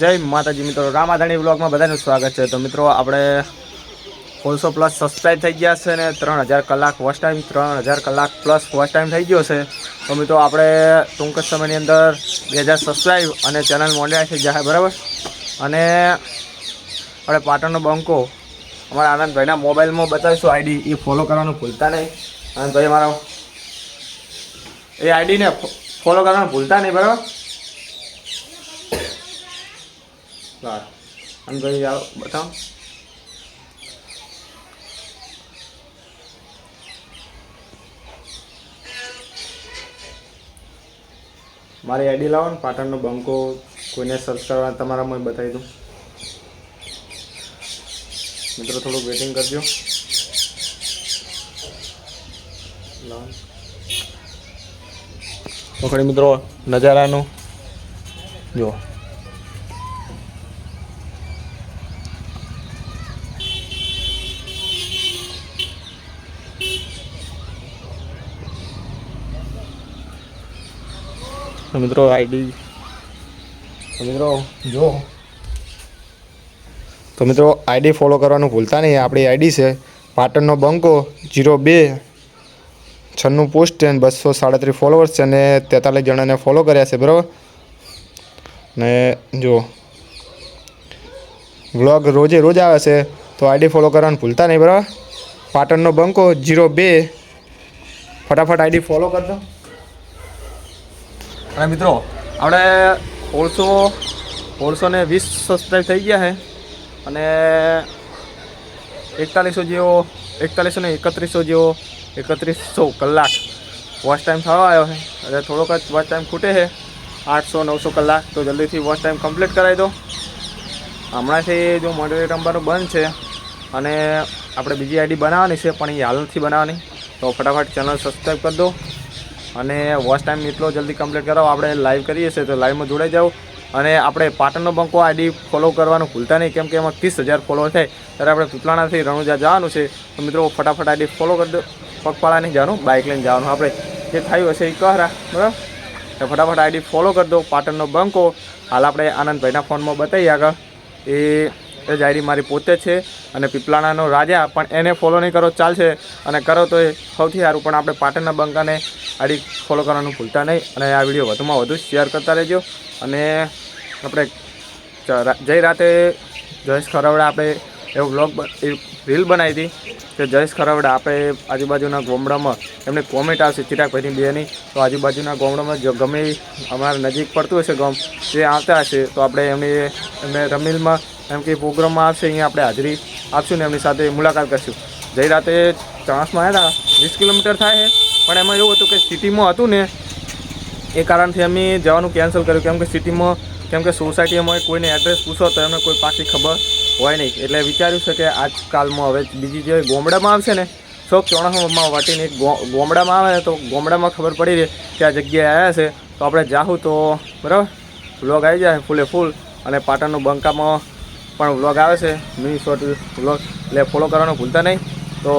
જય માતાજી મિત્રો, રામાધાણી બ્લોગમાં બધાનું સ્વાગત છે. તો મિત્રો, આપણે સોળસો પ્લસ સબસ્ક્રાઈબ થઈ ગયા છે ને ત્રણ હજાર કલાક વોચ ટાઈમ ત્રણ હજાર કલાક પ્લસ વોચ ટાઈમ થઈ ગયો છે. તો મિત્રો, આપણે ટૂંક સમયની અંદર બે હજાર સબસ્ક્રાઈબ અને ચેનલ મોડ્યા છે જાય બરાબર? અને આપણે પાટણનો બંકો, અમારા આનંદભાઈના મોબાઈલમાં બતાવીશું આઈડી એ ફોલો કરવાનું ભૂલતા નહીં. આનંદભાઈ, અમારો એ આઈડીને ફોલો કરવાનું ભૂલતા નહીં, બરાબર? સારું આનંદભાઈ આવો બતાવો મારી આઈડી લાવો ને, પાટણનો બંકો કોઈને સર્ચ કરવા, તમારા મને બતાવી દઉં. મિત્રો, થોડુંક વેટિંગ કરજો. લાવો. મિત્રો, નજારાનું. જો મિત્રો આઈડી મિત્રો, જો. તો મિત્રો આઈડી ફોલો કરવાનું ભૂલતા નહીં. આપણી આઈડી છે પાટણનો બંકો જીરો બે, છન્નું પોસ્ટ છે બસો સાડત્રીસ ફોલોવર્સ છે અને તેતાલીસ જણાને ફોલો કર્યા છે, બરાબર? ને જો. વ્લોગ રોજે રોજ આવે છે, તો આઈડી ફોલો કરવાનું ભૂલતા નહીં, બરાબર? પાટણનો બંકો જીરો બે. ફટાફટ આઈડી ફોલો કરજો અને મિત્રો, આપણે ઓળસો ઓળસો ને વીસ સબસ્ક્રાઈબ થઈ ગયા છે. અને એકતાલીસો જેવો, એકતાલીસો ને એકત્રીસો જેવો, એકત્રીસો કલાક વોચ ટાઈમ થવા આવ્યો છે. એટલે થોડોક જ વોચ ટાઈમ ખૂટે છે. આઠસો, નવસો કલાક. તો જલ્દીથી વોચ ટાઈમ કમ્પ્લીટ કરાવી દો. હમણાંથી જો મોડરેટ નંબર બંધ છે, અને આપણે બીજી આઈડી બનાવવાની છે, પણ એ હાલ નથી બનાવવાની. તો ફટાફટ ચેનલ સબસ્ક્રાઈબ કરી દો. અને વોચ ટાઈમ એટલો જલ્દી કમ્પ્લીટ કરાવો. આપણે લાઈવ કરીએ છીએ તો લાઈવમાં જોડાઈ જાઓ. અને આપણે પાટણનો બંકો આઈડી ફોલો કરવાનું ભૂલતા નહીં, કેમ કે એમાં ત્રીસ હજાર ફોલો થાય. ત્યારે આપણે પીપલાણાથી રણુજા જવાનું છે. તો મિત્રો, ફટાફટ આઈડી ફોલો કરી દો. પગપાળા નહીં જવાનું બાઇક લઈને જવાનું. આપણે જે થયું હશે એ કહરા બરાબર? ફટાફટ આઈડી ફોલો કરી દો, પાટણનો બંકો. હાલ આપણે આનંદભાઈના ફોનમાં બતાવીએ આગળ. એ એ જ આઈડી મારી પોતે છે અને પીપલાણાનો રાજા, પણ એને ફોલો નહીં કરો, ચાલશે. અને કરો તો એ સૌથી સારું, પણ આપણે પાટણના બંકાને આઈડી ફોલો કરવાનું ભૂલતા નહીં અને આ વીડિયો વધુમાં વધુ શેર કરતા રહેજો. અને આપણે જય રાતે જયેશ ખરાવડા આપણે એવો બ્લોગ રીલ બનાવી હતી કે જયેશ ખરાવડા આપણે આજુબાજુના ગામડામાં એમને કોમેન્ટ આવશે ચિરાગભાઈની બેની તો આજુબાજુના ગામડામાં જો ગમે એ અમારા નજીક પડતું હશે ગામ જે આવતા હશે, તો આપણે એમની, એમને રમીલમાં, એમ કે પ્રોગ્રામમાં આવશે, અહીંયા આપણે હાજરી આપશું ને એમની સાથે મુલાકાત કરશું. જઈ રાતે ચાણસમાં આવ્યા હતા વીસ કિલોમીટર થાય છે પણ એમાં એવું હતું કે સિટીમાં હતું ને, એ કારણથી અમે જવાનું કેન્સલ કર્યું. કેમ કે સિટીમાં, કેમ કે સોસાયટીમાં કોઈને એડ્રેસ પૂછો તો એમને કોઈ પાકી ખબર હોય નહીં. એટલે વિચાર્યું છે કે આજકાલમાં હવે બીજી જે ગોમડામાં આવશે ને ચોક ચોણામાં વાટીને ગોમડામાં આવે તો ગોમડામાં ખબર પડી રહે કે આ જગ્યાએ આવ્યા છે. તો આપણે જાહું તો, બરાબર? વ્લોગ આવી જાય ફૂલે ફૂલ અને પાટણનું બંકામાં પણ વ્લોગ આવે છે. મિની શોર્ટ વ્લોગ એટલે ફોલો કરવાનું ભૂલતા નહીં. તો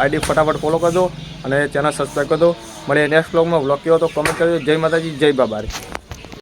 આઈડી ફટાફટ ફોલો કરજો અને ચેનલ સબસ્ક્રાઈબ કરજો. મળીએ નેક્સ્ટ બ્લોગમાં વ્લોગ કેવો તો કમેન્ટ કરજો. જય માતાજી, જય બાબારી.